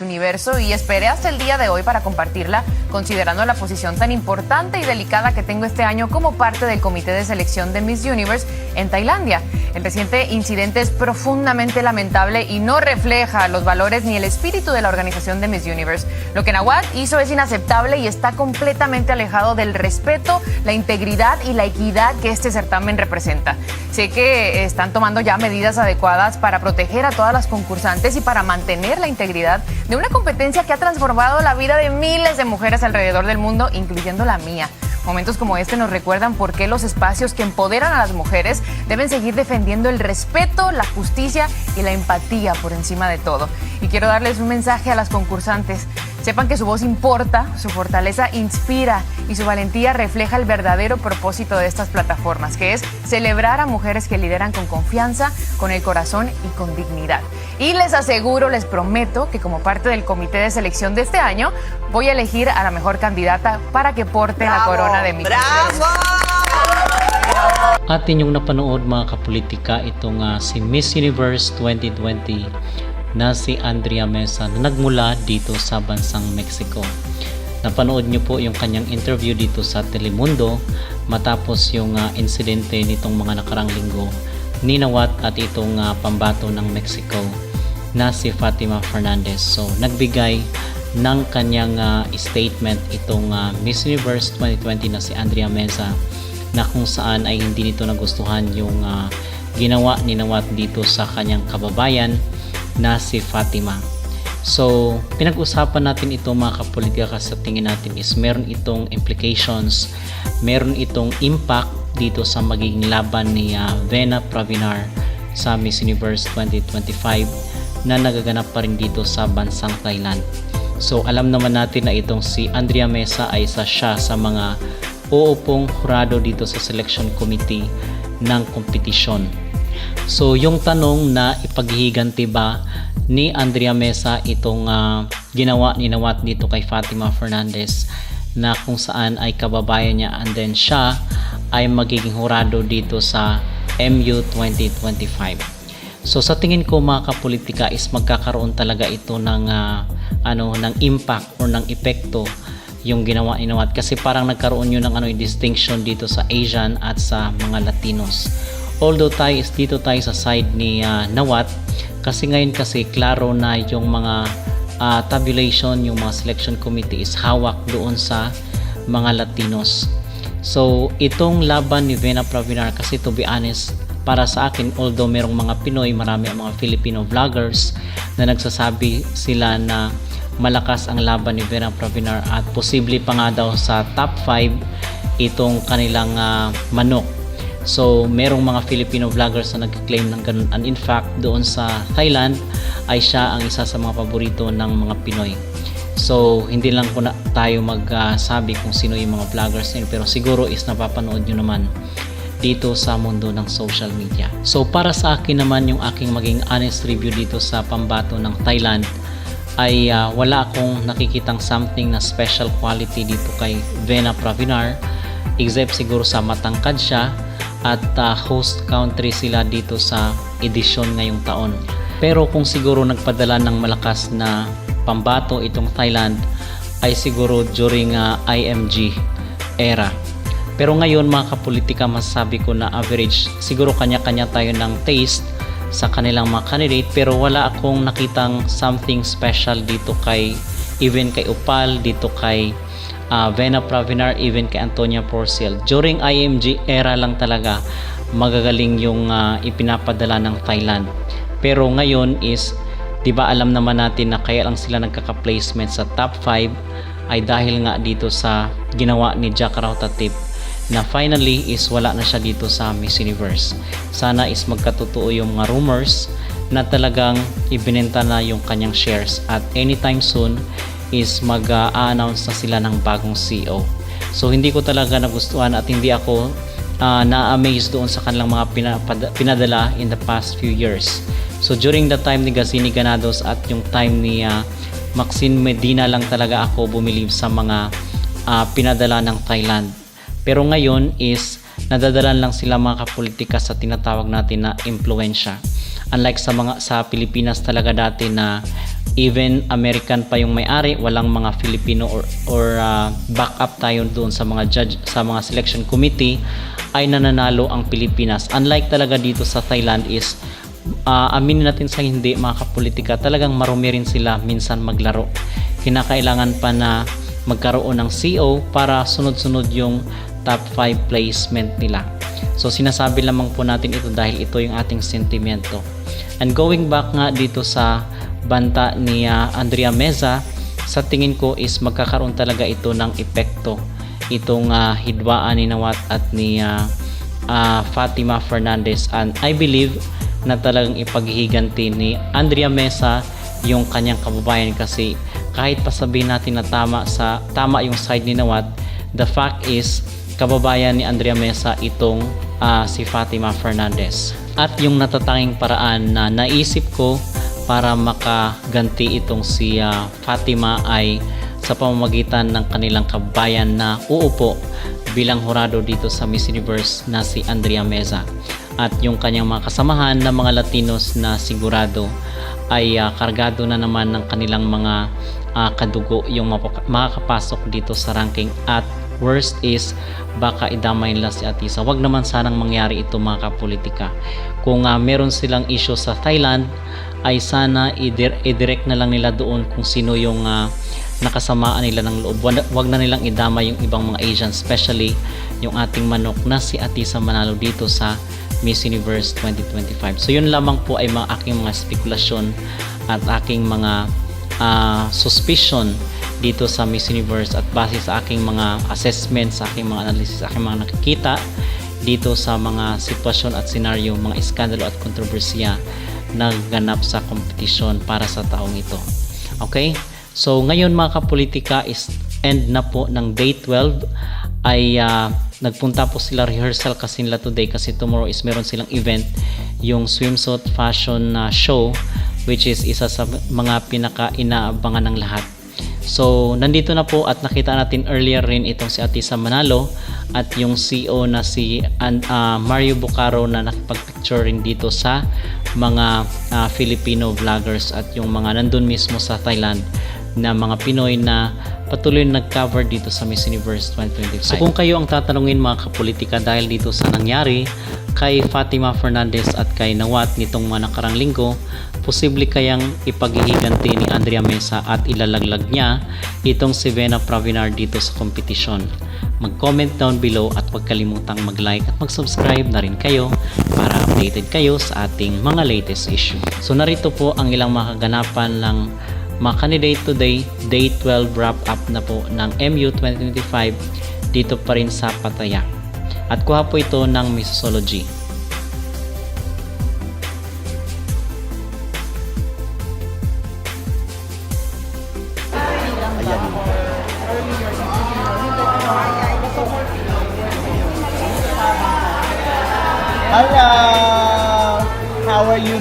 Universo y esperé hasta el día de hoy para compartirla, considerando la posición tan importante y delicada que tengo este año como parte del comité de selección de Miss Universe en Tailandia. El reciente incidente es profundamente lamentable y no refleja los valores ni el espíritu de la organización de Miss Universe. Lo que Nawat hizo es inaceptable y está completamente alejado del respeto, la integridad y la equidad que este certamen representa. Sé que están tomando ya medidas adecuadas para proteger a todas las concursantes y para mantener la integridad de una competencia que ha transformado la vida de miles de mujeres alrededor del mundo, incluyendo la mía. Momentos como este nos recuerdan por qué los espacios que empoderan a las mujeres deben seguir defendiendo el respeto, la justicia y la empatía por encima de todo. Y quiero darles un mensaje a las concursantes. Sepan que su voz importa, su fortaleza inspira y su valentía refleja el verdadero propósito de estas plataformas, que es celebrar a mujeres que lideran con confianza, con el corazón y con dignidad. Y les aseguro, les prometo que como parte del comité de selección de este año, voy a elegir a la mejor candidata para que porte la corona de mi Bravo! Atin yung napanood mga kapolitika itong si Miss Universe 2020 na si Andrea Mesa na nagmula dito sa bansang Mexico. Napanood niyo po yung kanyang interview dito sa Telemundo matapos yung ah, insidente nitong mga nakarang linggo ni Nawat at itong ah, pambato ng Mexico na si Fatima Fernandez. So nagbigay ng kanyang ah, statement itong ah, Miss Universe 2020 na si Andrea Mesa na kung saan ay hindi nito nagustuhan yung ah, ginawa ni Nawat dito sa kanyang kababayan na si Fatima. So, pinag-usapan natin ito mga kapolitika sa tingin natin is meron itong implications, meron itong impact dito sa magiging laban ni ah, Vena Pravinar sa Miss Universe 2025 na nagaganap pa rin dito sa bansang Thailand. So alam naman natin na itong si Andrea Mesa ay isa siya sa mga uupong hurado dito sa selection committee ng kompetisyon. So yung tanong na ipaghihiganti ba ni Andrea Mesa itong ah, ginawa ni Nawat dito kay Fatima Fernandez na kung saan ay kababayan niya and then siya ay magiging hurado dito sa MU 2025. So sa tingin ko mga kapolitika is magkakaroon talaga ito ng ah, ano ng impact or ng epekto yung ginawa ni Nawat kasi parang nagkaroon yun ng ano distinction dito sa Asian at sa mga Latinos. Although tayo is dito tayo sa side ni ah, Nawat kasi ngayon kasi klaro na yung mga ah, tabulation, yung mga selection committee is hawak doon sa mga Latinos. So, itong laban ni Vena Pravinar kasi to be honest, para sa akin, although merong mga Pinoy, marami ang mga Filipino vloggers na nagsasabi sila na malakas ang laban ni Vena Pravinar at posible pa nga daw sa top 5 itong kanilang ah, manok. So, merong mga Filipino vloggers na nag-claim ng ganun. And in fact, doon sa Thailand ay siya ang isa sa mga paborito ng mga Pinoy. So, hindi lang po na tayo magsabi kung sino yung mga vloggers nila pero siguro is napapanood nyo naman dito sa mundo ng social media. So, para sa akin naman yung aking maging honest review dito sa pambato ng Thailand ay ah, wala akong nakikitang something na special quality dito kay Vena Pravinar except siguro sa matangkad siya at ah, host country sila dito sa edisyon ngayong taon. Pero kung siguro nagpadala ng malakas na pambato itong Thailand ay siguro during ah, IMG era. Pero ngayon mga kapolitika masasabi ko na average siguro kanya-kanya tayo ng taste sa kanilang mga candidate pero wala akong nakitang something special dito kay even kay Upal, dito kay ah, Vena Pravinar, even kay Antonia Porcel. During IMG era lang talaga magagaling yung ah, ipinapadala ng Thailand. Pero ngayon is 'di ba alam naman natin na kaya lang sila nagkaka-placement sa top 5 ay dahil nga dito sa ginawa ni Jack Rautatip na finally is wala na siya dito sa Miss Universe. Sana is magkatotoo yung mga rumors na talagang ibinenta na yung kanyang shares at anytime soon is mag-a-announce na sila ng bagong CEO. So hindi ko talaga nagustuhan at hindi ako ah, na-amaze doon sa kanilang mga pinapada- pinadala in the past few years. So during the time ni Gazini Ganados at yung time ni ah, Maxine Medina lang talaga ako bumilib sa mga ah, pinadala ng Thailand. Pero ngayon is nadadalan lang sila mga kapolitika sa tinatawag natin na impluensya. Unlike sa mga sa Pilipinas talaga dati na even American pa yung may-ari, walang mga Filipino or, or uh, backup tayo doon sa mga judge sa mga selection committee ay nananalo ang Pilipinas. Unlike talaga dito sa Thailand is uh, aminin natin sa hindi mga kapolitika, talagang marumi rin sila minsan maglaro. Kinakailangan pa na magkaroon ng CO para sunod-sunod yung top 5 placement nila. So sinasabi lamang po natin ito dahil ito yung ating sentimento. And going back nga dito sa banta ni uh, Andrea Meza, sa tingin ko is magkakaroon talaga ito ng epekto. Itong uh, hidwaan ni Nawat at ni uh, uh, Fatima Fernandez and I believe na talagang ipaghihiganti ni Andrea Mesa yung kanyang kababayan kasi kahit pa sabihin natin na tama sa tama yung side ni Nawat the fact is kababayan ni Andrea Mesa itong ah, si Fatima Fernandez at yung natatanging paraan na naisip ko para makaganti itong si ah, Fatima ay sa pamamagitan ng kanilang kababayan na uupo bilang hurado dito sa Miss Universe na si Andrea Meza at yung kanyang mga kasamahan na mga Latinos na sigurado ay ah, kargado na naman ng kanilang mga ah, kadugo yung makakapasok dito sa ranking at worst is baka idamay nila si Atisa. Wag naman sanang mangyari ito mga kapolitika. Kung ah, meron silang issue sa Thailand ay sana idir- i-direct na lang nila doon kung sino yung ah, nakasamaan nila ng loob. Wag, wag na nilang idama yung ibang mga Asian, especially yung ating manok na si Atisa Manalo dito sa Miss Universe 2025. So yun lamang po ay mga aking mga spekulasyon at aking mga ah, suspicion dito sa Miss Universe at base sa aking mga assessment, sa aking mga analysis, sa aking mga nakikita dito sa mga sitwasyon at senaryo, mga iskandalo at kontrobersiya na ganap sa kompetisyon para sa taong ito. Okay? So ngayon mga kapolitika is end na po ng day 12 ay ah, nagpunta po sila rehearsal kasi nila today kasi tomorrow is meron silang event yung swimsuit fashion na show which is isa sa mga pinaka inaabangan ng lahat So, nandito na po at nakita natin earlier rin itong si Atisa Manalo at yung CEO na si ah, Mario Bucaro na nakipag-picture rin dito sa mga ah, Filipino vloggers at yung mga nandun mismo sa Thailand na mga Pinoy na patuloy na nag-cover dito sa Miss Universe 2025. So kung kayo ang tatanungin mga kapolitika dahil dito sa nangyari kay Fatima Fernandez at kay Nawat nitong mga nakarang linggo, posible kayang ipaghihiganti ni Andrea Mesa at ilalaglag niya itong si Vena Pravinar dito sa kompetisyon. Mag-comment down below at huwag kalimutang mag-like at mag-subscribe na rin kayo para updated kayo sa ating mga latest issue. So narito po ang ilang mga kaganapan ng mga candidate today, day 12 wrap up na po ng MU 2025 dito pa rin sa Pattaya. At kuha po ito ng Missology.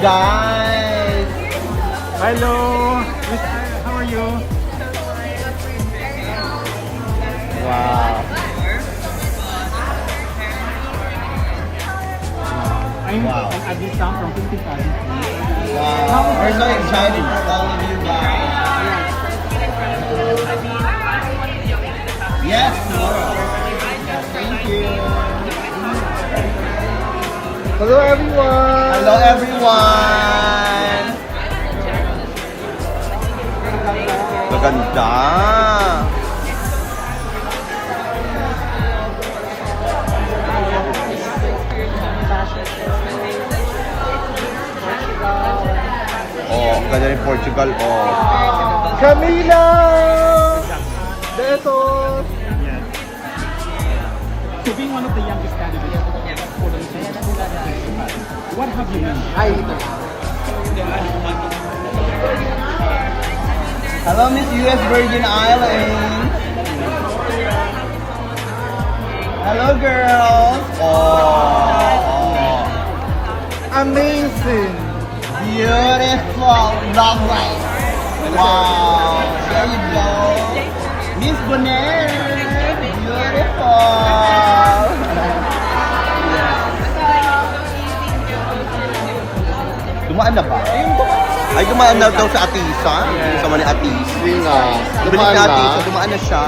Guys? Hello, how are you? Wow. I'm Wow. I'm Adi Sam from 55. Wow. We're so excited for all of you guys. Yes, tomorrow. Thank you. Hello everyone! Hello, everyone. Maganda. Oh, ganda rin Portugal. Oh. Camila! Besos! So being one of the youngest what have you learned? Hello, Miss US Virgin Islands. Hello, girls. Oh, Amazing! beautiful, lovely. Wow, there you go. Miss Bonet, beautiful. Dumaan na ba? Ayun. Ay, dumaan na daw sa Atisa. Sa ni Atis. Hindi nga. Dumaan na. Atisa, dumaan na siya.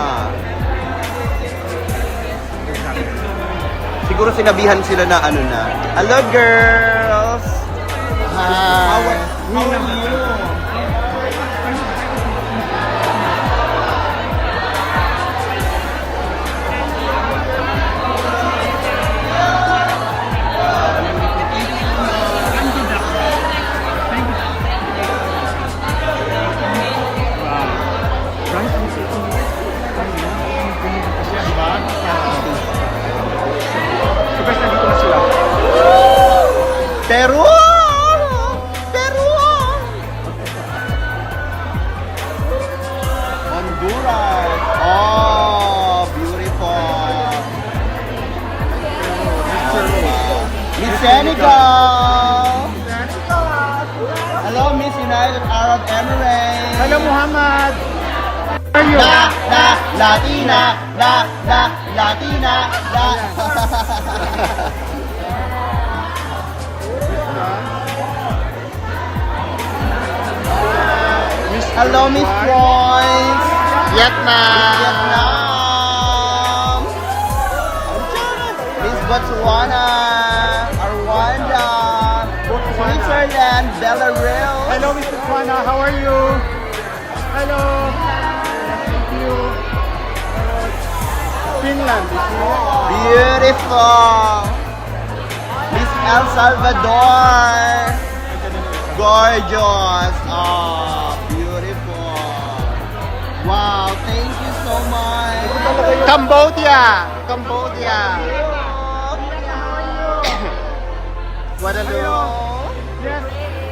Siguro sinabihan sila na ano na. Hello, girls! How Hi. are, how are you? Miss Senegal! Hello, Miss United Arab Emirates! Hello, Muhammad! How are you? La, la, Latina, la, la, Latina, la. Hello, Miss Joyce. Vietnam. Vietnam. Miss Botswana, Switzerland, Belarus. Hello, Mr. Juana. How are you? Hello. Thank you. Uh, Finland. Beautiful. Miss El Salvador. Gorgeous. Oh, beautiful. Wow, thank you so much. Cambodia. Cambodia. Guadeloupe.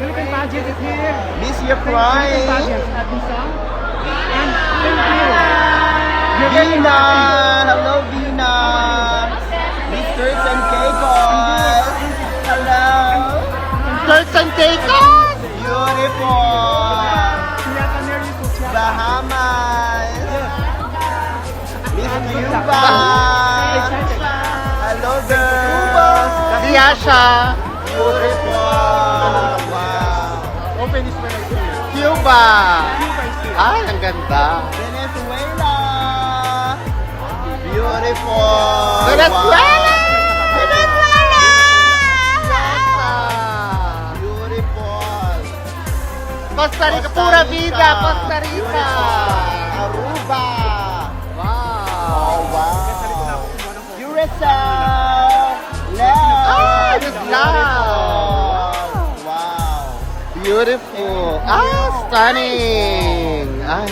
Philippine pageant is here. Miss, you're Philippine crying. pageant at Bisa. And thank you. You're Vina. Hello, Vina. Miss Turks and Caicos. Hello. Turks and Caicos. Beautiful. Bahamas. Miss Cuba. Hello, girls. Diasha. Beautiful. Cuba. Ay, ang ganda. Venezuela. Beautiful. Venezuela. Venezuela. Beautiful. Costa Rica. Pura vida. Costa Rica. Aruba. Wow. Oh, wow. Beautiful. Ah, stunning. Ay.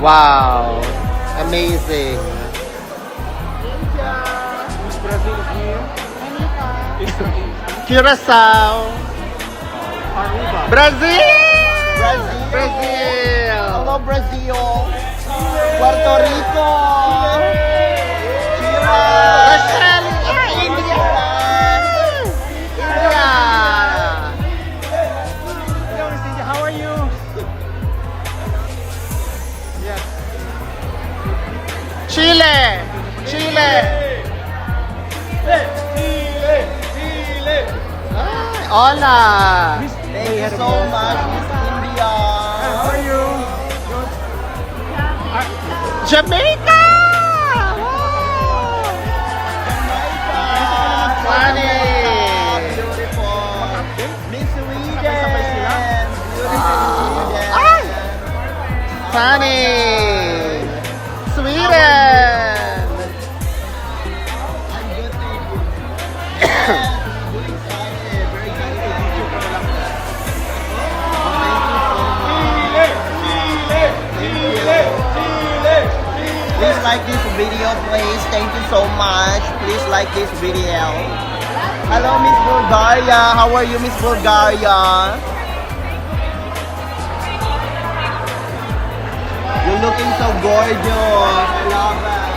Wow. Amazing. Miss Brazil is here. Curacao. Aruba. Brazil. Brazil. Brazil. Hello, Brazil. Puerto Rico. Chile. Rochelle. Chile. Chile. Ay, hola. Thank you so much, Miss India. How are you? Good. Jamaica. Wow. Funny. Beautiful. Miss Sweden. Sabay-sabay sila? Beautiful Sweden. Ay! Sunny. Sweden. I'm good, thank you. Yes, very excited. Very excited. Video ko na lang. Please like this video, please. Thank you so much. Please like this video. Hello, Miss Bulgaria. How are you, Miss Bulgaria? Looking so gorgeous. I love it.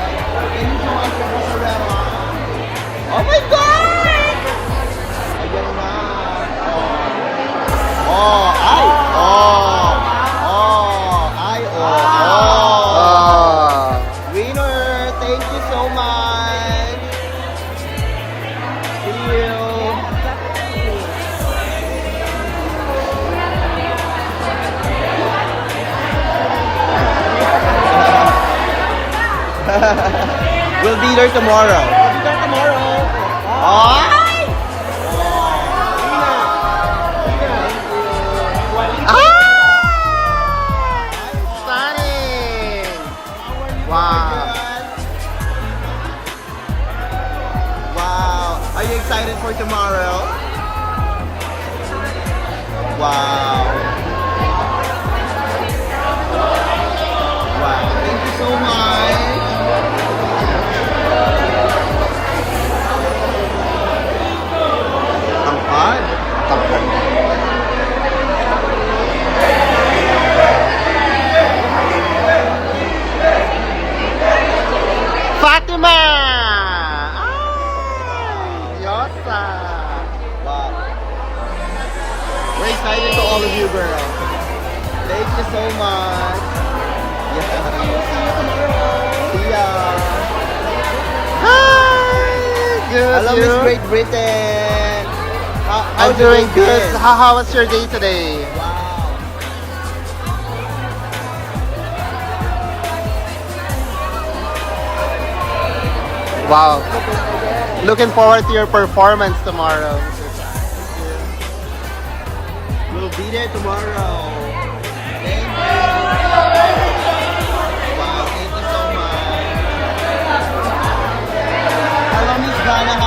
Can you show us your mozzarella? Oh my God! Ayan na. Oh. Oh, ay. Oh, there tomorrow. There tomorrow. Oh! Wow. Wow. Are you excited for tomorrow? Wow. Wow. Thank you so much. Hello, you? Miss Great Britain. How, I'm how's doing good. How, how was your day today? Wow. Wow. Looking forward to your performance tomorrow. We'll be there tomorrow. Thank you. Wow, thank you so much. Hello, Miss Gana.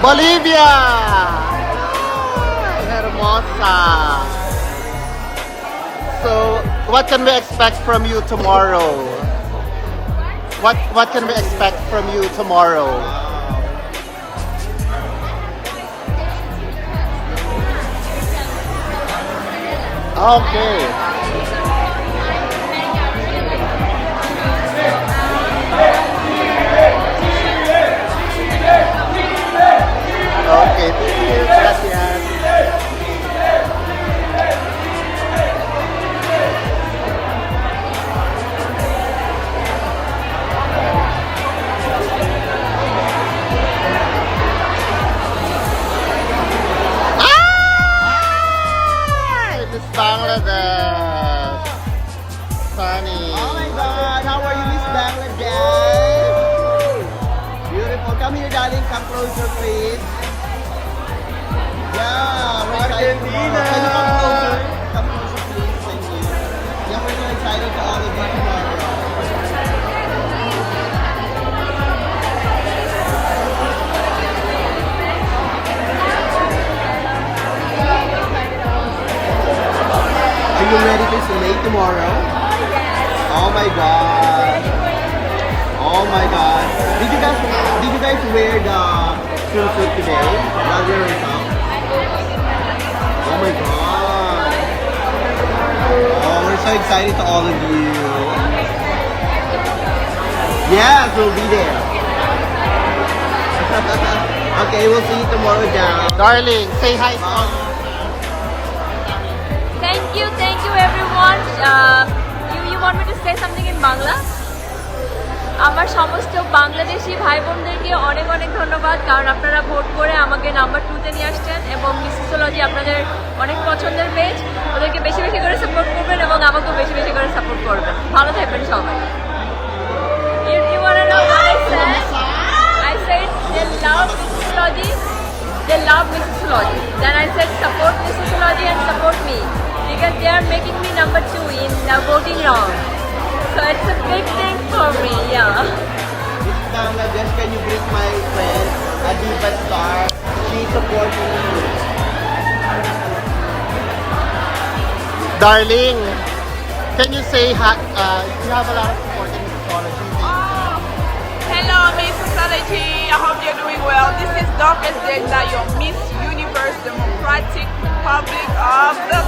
Bolivia! Hermosa! So, what can we expect from you tomorrow? What what can we expect from you tomorrow? Okay. Did you guys did you guys wear the swimsuit today? While we were out? Oh my god. Oh, we're so excited to all of you. Yes, we'll be there. okay, we'll see you tomorrow down. Darling, say hi to all. Thank you, thank you everyone. Uh, you, you want me to say something in Bangla? আমার সমস্ত বাংলাদেশি ভাই বোনদেরকে অনেক অনেক ধন্যবাদ, কারণ আপনারা ভোট করে আমাকে নাম্বার টুতে নিয়ে আসছেন এবং মিসিসোলজি আপনাদের অনেক পছন্দের পেজ ওদেরকে বেশি বেশি করে সাপোর্ট করবেন এবং আমাকেও বেশি বেশি করে সাপোর্ট করবেন। ভালো থাকবেন সবাই। ঠিক আছে they are making me number two in the voting round So it's a big thing for me, yeah. Miss Bangladesh, can you greet my friend, Adiba Star? She's supporting you. Darling, can you say hi? Uh, you have a lot of support in mythology. Hello, Miss Sociology. I hope you're doing well. This is Dorcas Degna, your Miss Universe Democratic Republic of the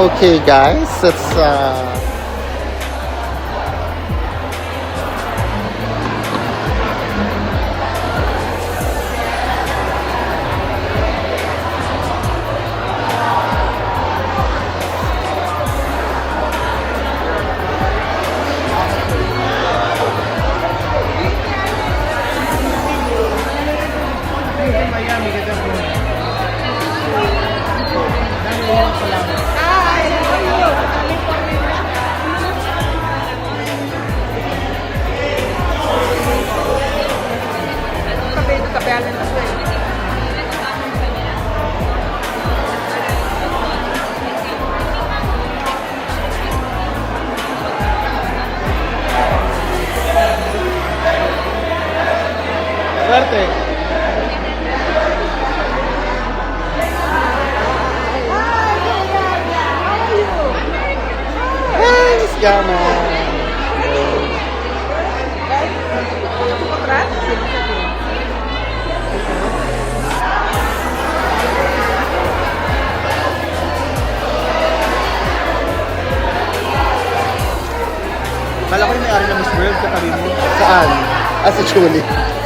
Okay, guys, it's uh, Gama. Kala ko yung may-ari ng Miss World, katabi mo. Saan? Ah, sa Julie.